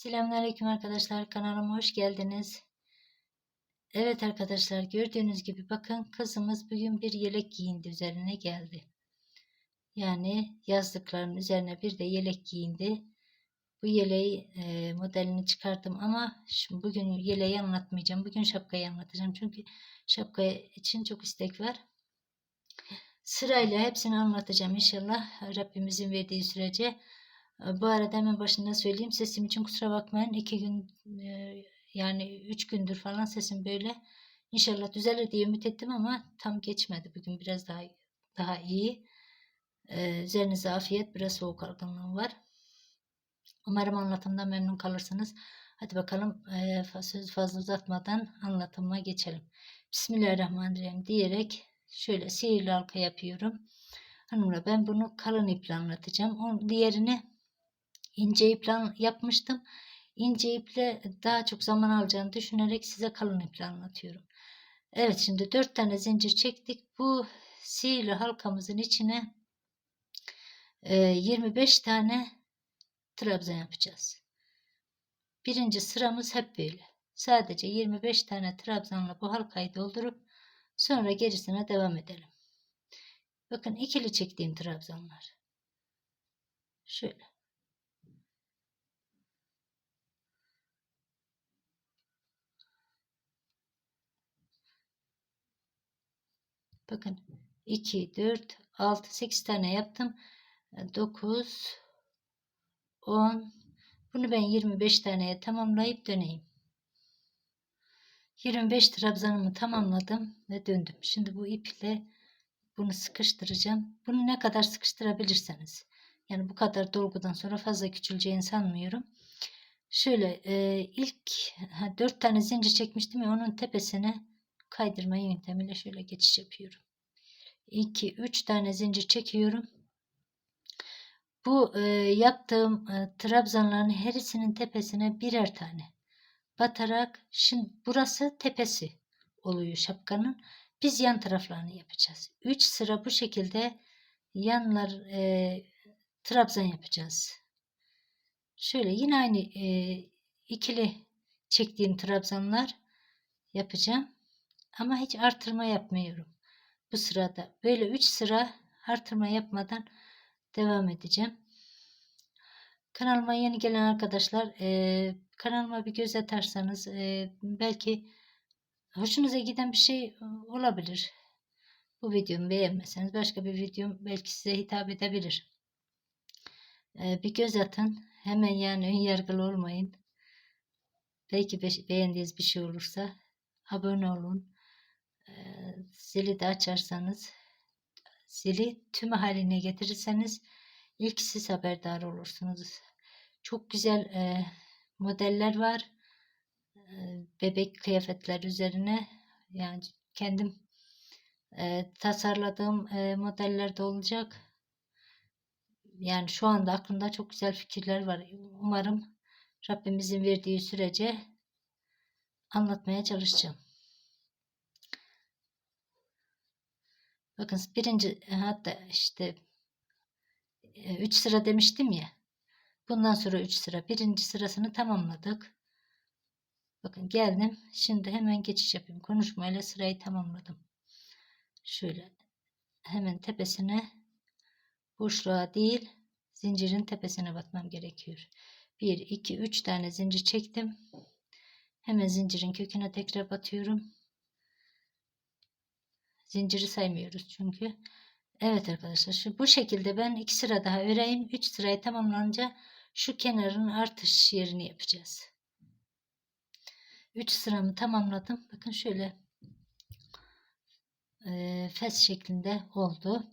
Selamünaleyküm arkadaşlar kanalıma hoş geldiniz. Evet arkadaşlar gördüğünüz gibi bakın kızımız bugün bir yelek giyindi üzerine geldi. Yani yazlıkların üzerine bir de yelek giyindi. Bu yeleği e, modelini çıkardım ama şimdi bugün yeleği anlatmayacağım. Bugün şapkayı anlatacağım. Çünkü şapka için çok istek var. Sırayla hepsini anlatacağım inşallah. Rabbimizin verdiği sürece. Bu arada hemen başında söyleyeyim. Sesim için kusura bakmayın. iki gün e, yani üç gündür falan sesim böyle. İnşallah düzelir diye ümit ettim ama tam geçmedi. Bugün biraz daha daha iyi. Ee, üzerinize afiyet. Biraz soğuk algınlığım var. Umarım anlatımdan memnun kalırsınız. Hadi bakalım e, söz fazla uzatmadan anlatıma geçelim. Bismillahirrahmanirrahim diyerek şöyle sihirli halka yapıyorum. Hanımlar ben bunu kalın iple anlatacağım. Onun diğerini ince iple yapmıştım. İnce iple daha çok zaman alacağını düşünerek size kalın iple anlatıyorum. Evet şimdi 4 tane zincir çektik. Bu sihirli halkamızın içine e, 25 tane trabzan yapacağız. Birinci sıramız hep böyle. Sadece 25 tane trabzanla bu halkayı doldurup sonra gerisine devam edelim. Bakın ikili çektiğim trabzanlar. Şöyle. Bakın 2, 4, 6, 8 tane yaptım. 9, 10. Bunu ben 25 taneye tamamlayıp döneyim. 25 trabzanımı tamamladım ve döndüm. Şimdi bu iple bunu sıkıştıracağım. Bunu ne kadar sıkıştırabilirseniz. Yani bu kadar dolgudan sonra fazla küçüleceğini sanmıyorum. Şöyle e, ilk ha, 4 tane zincir çekmiştim ya onun tepesine kaydırma yöntemiyle şöyle geçiş yapıyorum. 2 3 tane zincir çekiyorum. Bu e, yaptığım e, trabzanların herisinin tepesine birer tane batarak şimdi burası tepesi oluyor şapkanın. Biz yan taraflarını yapacağız. 3 sıra bu şekilde yanlar e, trabzan yapacağız. Şöyle yine aynı e, ikili çektiğim trabzanlar yapacağım. Ama hiç artırma yapmıyorum. Bu sırada böyle 3 sıra artırma yapmadan devam edeceğim. Kanalıma yeni gelen arkadaşlar e, kanalıma bir göz atarsanız e, belki hoşunuza giden bir şey olabilir. Bu videomu beğenmeseniz başka bir videom belki size hitap edebilir. E, bir göz atın. Hemen yani ön yargılı olmayın. Belki be beğendiğiniz bir şey olursa abone olun. Zili de açarsanız zili tüm haline getirirseniz ilk siz haberdar olursunuz. Çok güzel e, modeller var. E, bebek kıyafetler üzerine yani kendim e, tasarladığım e, modeller de olacak. Yani şu anda aklımda çok güzel fikirler var. Umarım Rabbimizin verdiği sürece anlatmaya çalışacağım. Bakın birinci hatta işte 3 sıra demiştim ya. Bundan sonra 3 sıra. Birinci sırasını tamamladık. Bakın geldim. Şimdi hemen geçiş yapayım. Konuşmayla sırayı tamamladım. Şöyle hemen tepesine boşluğa değil zincirin tepesine batmam gerekiyor. 1, 2, 3 tane zincir çektim. Hemen zincirin köküne tekrar batıyorum. Zinciri saymıyoruz çünkü. Evet arkadaşlar şu bu şekilde ben iki sıra daha öreyim. 3 sırayı tamamlanınca şu kenarın artış yerini yapacağız. 3 sıramı tamamladım. Bakın şöyle e, fes şeklinde oldu.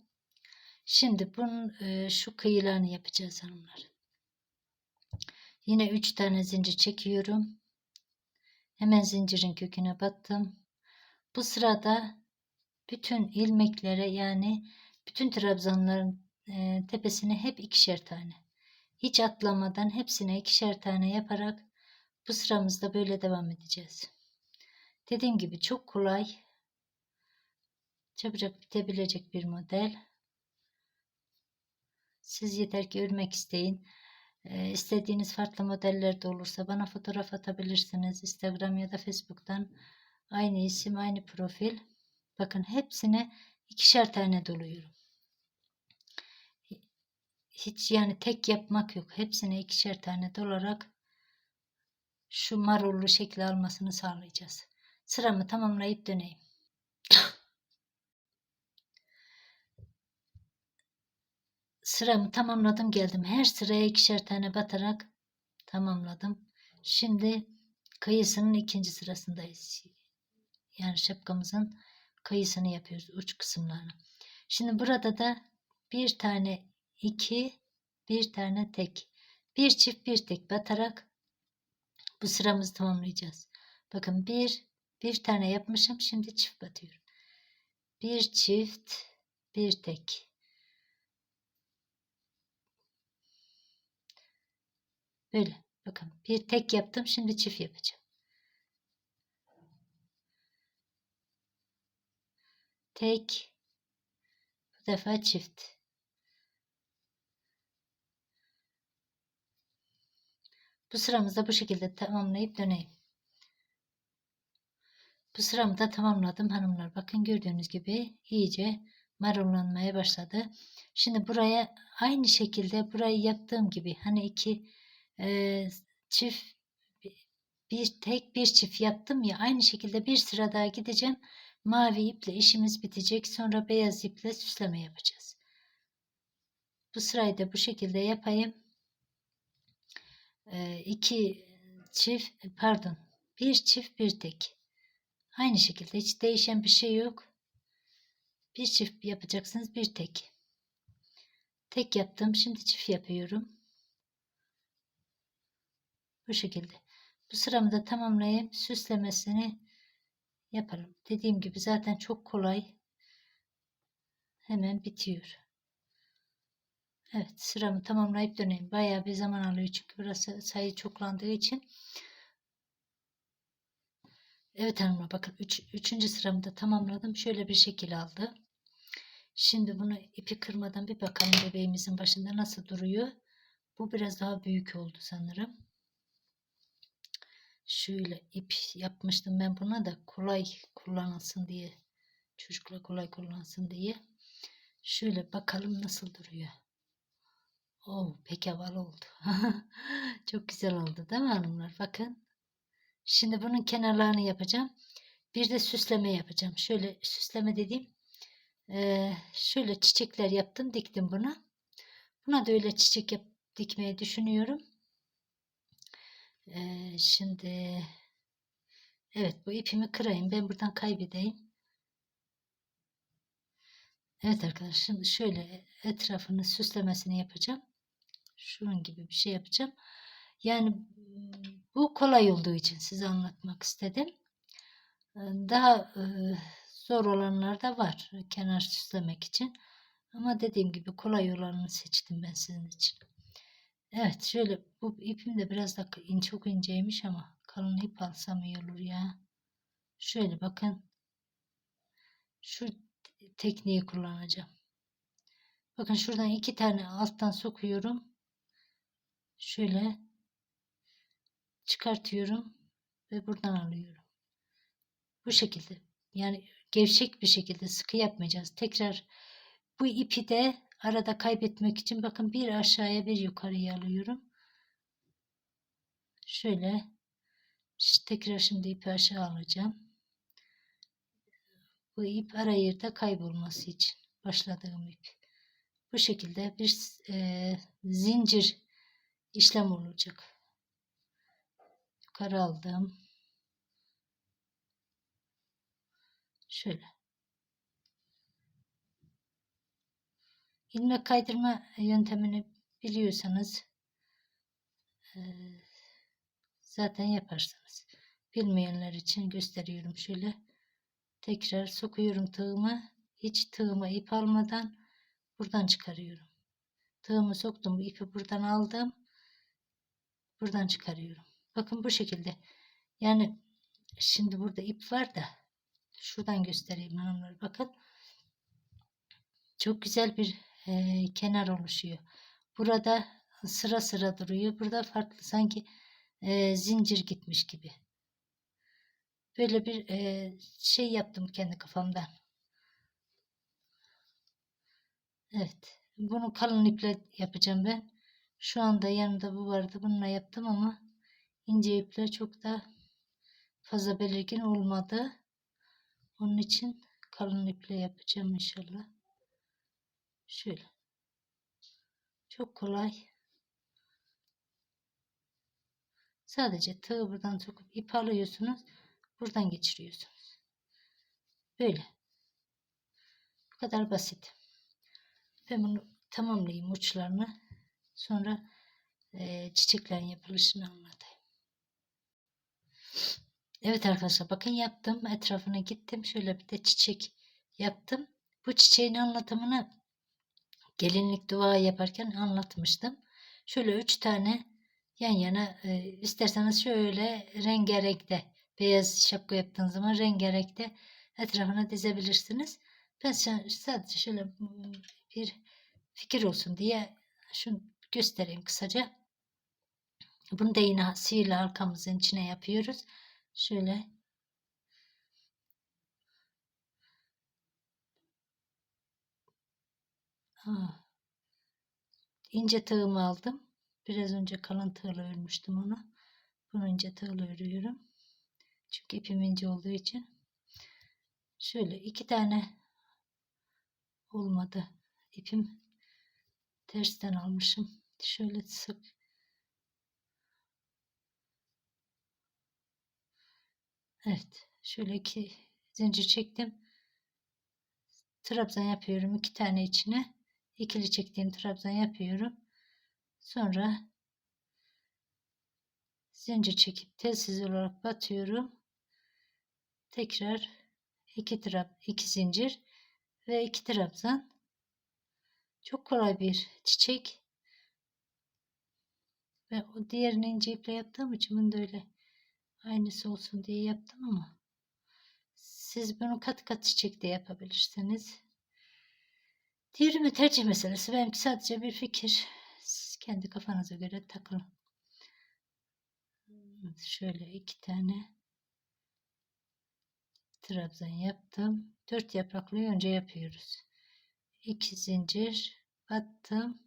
Şimdi bunun e, şu kıyılarını yapacağız hanımlar. Yine 3 tane zincir çekiyorum. Hemen zincirin köküne battım. Bu sırada bütün ilmeklere yani bütün trabzanların e, tepesine hep ikişer tane. Hiç atlamadan hepsine ikişer tane yaparak bu sıramızda böyle devam edeceğiz. Dediğim gibi çok kolay. Çabucak bitebilecek bir model. Siz yeter ki örmek isteyin. Ee, istediğiniz farklı modeller de olursa bana fotoğraf atabilirsiniz. Instagram ya da Facebook'tan aynı isim, aynı profil. Bakın hepsine ikişer tane doluyorum. Hiç yani tek yapmak yok. Hepsine ikişer tane dolarak şu marullu şekli almasını sağlayacağız. Sıramı tamamlayıp döneyim. Sıramı tamamladım geldim. Her sıraya ikişer tane batarak tamamladım. Şimdi kayısının ikinci sırasındayız. Yani şapkamızın kayısını yapıyoruz uç kısımlarını. Şimdi burada da bir tane iki, bir tane tek. Bir çift bir tek batarak bu sıramızı tamamlayacağız. Bakın bir, bir tane yapmışım. Şimdi çift batıyorum. Bir çift, bir tek. Böyle. Bakın bir tek yaptım. Şimdi çift yapacağım. Tek. Bu defa çift. Bu sıramızı da bu şekilde tamamlayıp döneyim. Bu sıramı da tamamladım hanımlar. Bakın gördüğünüz gibi iyice marullanmaya başladı. Şimdi buraya aynı şekilde burayı yaptığım gibi hani iki e, çift bir tek bir çift yaptım ya aynı şekilde bir sıra daha gideceğim. Mavi iple işimiz bitecek. Sonra beyaz iple süsleme yapacağız. Bu sırayı da bu şekilde yapayım. E, iki çift pardon bir çift bir tek. Aynı şekilde hiç değişen bir şey yok. Bir çift yapacaksınız bir tek. Tek yaptım. Şimdi çift yapıyorum. Bu şekilde. Bu sıramı da tamamlayayım. Süslemesini yapalım. Dediğim gibi zaten çok kolay. Hemen bitiyor. Evet sıramı tamamlayıp döneyim. Bayağı bir zaman alıyor çünkü burası sayı çoklandığı için. Evet hanımlar bakın üç, üçüncü sıramı da tamamladım. Şöyle bir şekil aldı. Şimdi bunu ipi kırmadan bir bakalım bebeğimizin başında nasıl duruyor. Bu biraz daha büyük oldu sanırım şöyle ip yapmıştım ben buna da kolay kullanılsın diye çocuklar kolay kullansın diye. Şöyle bakalım nasıl duruyor. Oo, pek havalı oldu. Çok güzel oldu değil mi hanımlar? Bakın. Şimdi bunun kenarlarını yapacağım. Bir de süsleme yapacağım. Şöyle süsleme dediğim şöyle çiçekler yaptım diktim buna. Buna da öyle çiçek yap, dikmeyi düşünüyorum şimdi evet bu ipimi kırayım. Ben buradan kaybedeyim. Evet arkadaşlar şimdi şöyle etrafını süslemesini yapacağım. Şunun gibi bir şey yapacağım. Yani bu kolay olduğu için size anlatmak istedim. Daha zor olanlar da var kenar süslemek için. Ama dediğim gibi kolay olanını seçtim ben sizin için. Evet şöyle bu ipim de biraz da in, çok inceymiş ama kalın ip alsam iyi olur ya. Şöyle bakın. Şu tekniği kullanacağım. Bakın şuradan iki tane alttan sokuyorum. Şöyle çıkartıyorum ve buradan alıyorum. Bu şekilde. Yani gevşek bir şekilde sıkı yapmayacağız. Tekrar bu ipi de arada kaybetmek için bakın bir aşağıya bir yukarıya alıyorum. Şöyle tekrar şimdi ipi aşağı alacağım. Bu ip ara yerde kaybolması için başladığım ip. Bu şekilde bir e, zincir işlem olacak. Yukarı aldım. Şöyle. İlmek kaydırma yöntemini biliyorsanız e, zaten yaparsınız. Bilmeyenler için gösteriyorum şöyle. Tekrar sokuyorum tığımı. Hiç tığıma ip almadan buradan çıkarıyorum. Tığımı soktum. İpi buradan aldım. Buradan çıkarıyorum. Bakın bu şekilde. Yani şimdi burada ip var da şuradan göstereyim hanımlar. Bakın çok güzel bir e, kenar oluşuyor. Burada sıra sıra duruyor. Burada farklı sanki e, zincir gitmiş gibi. Böyle bir e, şey yaptım kendi kafamdan. Evet. Bunu kalın iple yapacağım ben. Şu anda yanımda bu vardı. Bununla yaptım ama ince iple çok da fazla belirgin olmadı. Onun için kalın iple yapacağım inşallah. Şöyle. Çok kolay. Sadece tığı buradan sokup ip alıyorsunuz. Buradan geçiriyorsunuz. Böyle. Bu kadar basit. Ben bunu tamamlayayım uçlarını. Sonra e, çiçeklerin yapılışını anlatayım. Evet arkadaşlar bakın yaptım. Etrafına gittim. Şöyle bir de çiçek yaptım. Bu çiçeğin anlatımını gelinlik dua yaparken anlatmıştım. Şöyle üç tane yan yana e, isterseniz şöyle rengarenkte beyaz şapka yaptığınız zaman rengarenkte etrafına dizebilirsiniz. Ben sadece şöyle bir fikir olsun diye şunu göstereyim kısaca. Bunu da yine sihirli halkamızın içine yapıyoruz. Şöyle ha. ince tığımı aldım. Biraz önce kalın tığla örmüştüm onu. Bunu ince tığla örüyorum. Çünkü ipim ince olduğu için. Şöyle iki tane olmadı. İpim tersten almışım. Şöyle sık. Evet. Şöyle iki zincir çektim. Trabzan yapıyorum. iki tane içine. İkili çektiğim trabzan yapıyorum. Sonra zincir çekip telsiz olarak batıyorum. Tekrar iki trab iki zincir ve iki trabzan. Çok kolay bir çiçek. Ve o diğerini ince iple yaptığım için bunu da öyle aynısı olsun diye yaptım ama siz bunu kat kat çiçek de yapabilirsiniz. Diğeri tercih meselesi. Benimki sadece bir fikir. Siz kendi kafanıza göre takılın. Şöyle iki tane trabzan yaptım. Dört yapraklı önce yapıyoruz. İki zincir battım.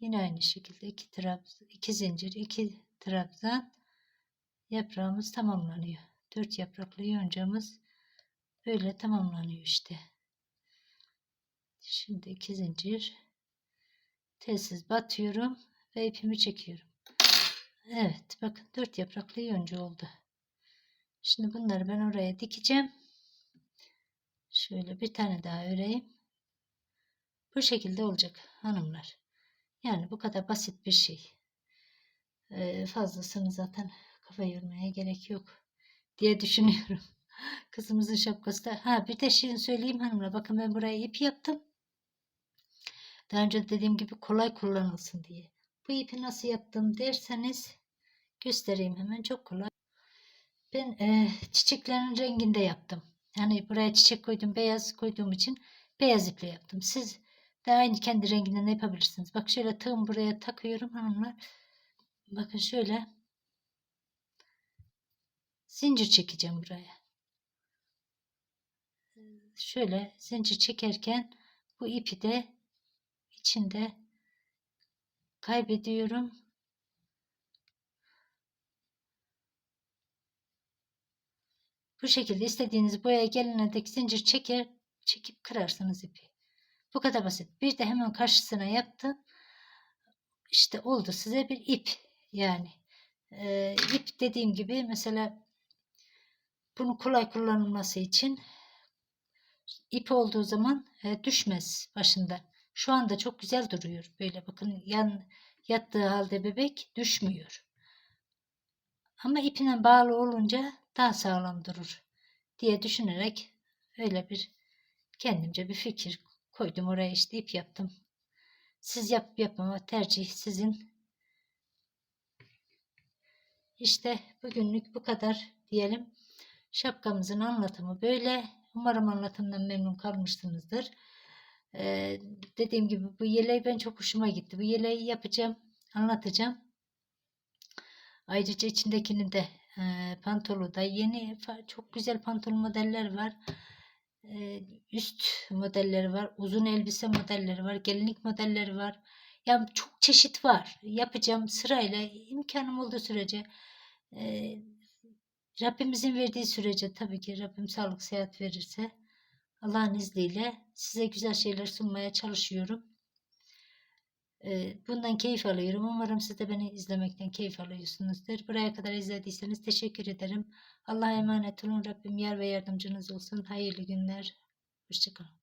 Yine aynı şekilde iki trabzan, iki zincir, iki trabzan yaprağımız tamamlanıyor. Dört yapraklı yoncamız böyle tamamlanıyor işte. Şimdi iki zincir telsiz batıyorum ve ipimi çekiyorum. Evet bakın dört yapraklı yonca oldu. Şimdi bunları ben oraya dikeceğim. Şöyle bir tane daha öreyim. Bu şekilde olacak hanımlar. Yani bu kadar basit bir şey. Ee, fazlasını zaten kafa yormaya gerek yok diye düşünüyorum. Kızımızın şapkası da. Ha bir de şey söyleyeyim hanımlar. Bakın ben buraya ip yaptım. Daha önce dediğim gibi kolay kullanılsın diye. Bu ipi nasıl yaptım derseniz göstereyim hemen. Çok kolay. Ben e, çiçeklerin renginde yaptım. Yani buraya çiçek koydum. Beyaz koyduğum için beyaz iple yaptım. Siz de aynı kendi renginden yapabilirsiniz. Bak şöyle tığım buraya takıyorum hanımlar. Bakın şöyle zincir çekeceğim buraya. Şöyle zincir çekerken bu ipi de içinde kaybediyorum. Bu şekilde istediğiniz boyaya gelene dek zincir çeker, çekip kırarsınız ipi. Bu kadar basit. Bir de hemen karşısına yaptım. İşte oldu size bir ip. Yani e, ip dediğim gibi mesela bunu kolay kullanılması için ip olduğu zaman e, düşmez başından. Şu anda çok güzel duruyor. Böyle bakın yan yattığı halde bebek düşmüyor. Ama ipine bağlı olunca daha sağlam durur diye düşünerek öyle bir kendimce bir fikir koydum oraya işte ip yaptım. Siz yap yapmama tercih sizin. İşte bugünlük bu kadar diyelim. Şapkamızın anlatımı böyle. Umarım anlatımdan memnun kalmışsınızdır. Ee, dediğim gibi bu yeleği ben çok hoşuma gitti. Bu yeleği yapacağım, anlatacağım. Ayrıca içindekini de e, pantolu da yeni çok güzel pantolon modeller var. E, üst modelleri var. Uzun elbise modelleri var. Gelinlik modelleri var. Yani çok çeşit var. Yapacağım sırayla imkanım olduğu sürece e, Rabbimizin verdiği sürece tabii ki Rabbim sağlık seyahat verirse Allah'ın izniyle size güzel şeyler sunmaya çalışıyorum. Ee, Bundan keyif alıyorum. Umarım siz de beni izlemekten keyif alıyorsunuzdur. Buraya kadar izlediyseniz teşekkür ederim. Allah'a emanet olun. Rabbim yar ve yardımcınız olsun. Hayırlı günler. Hoşçakalın.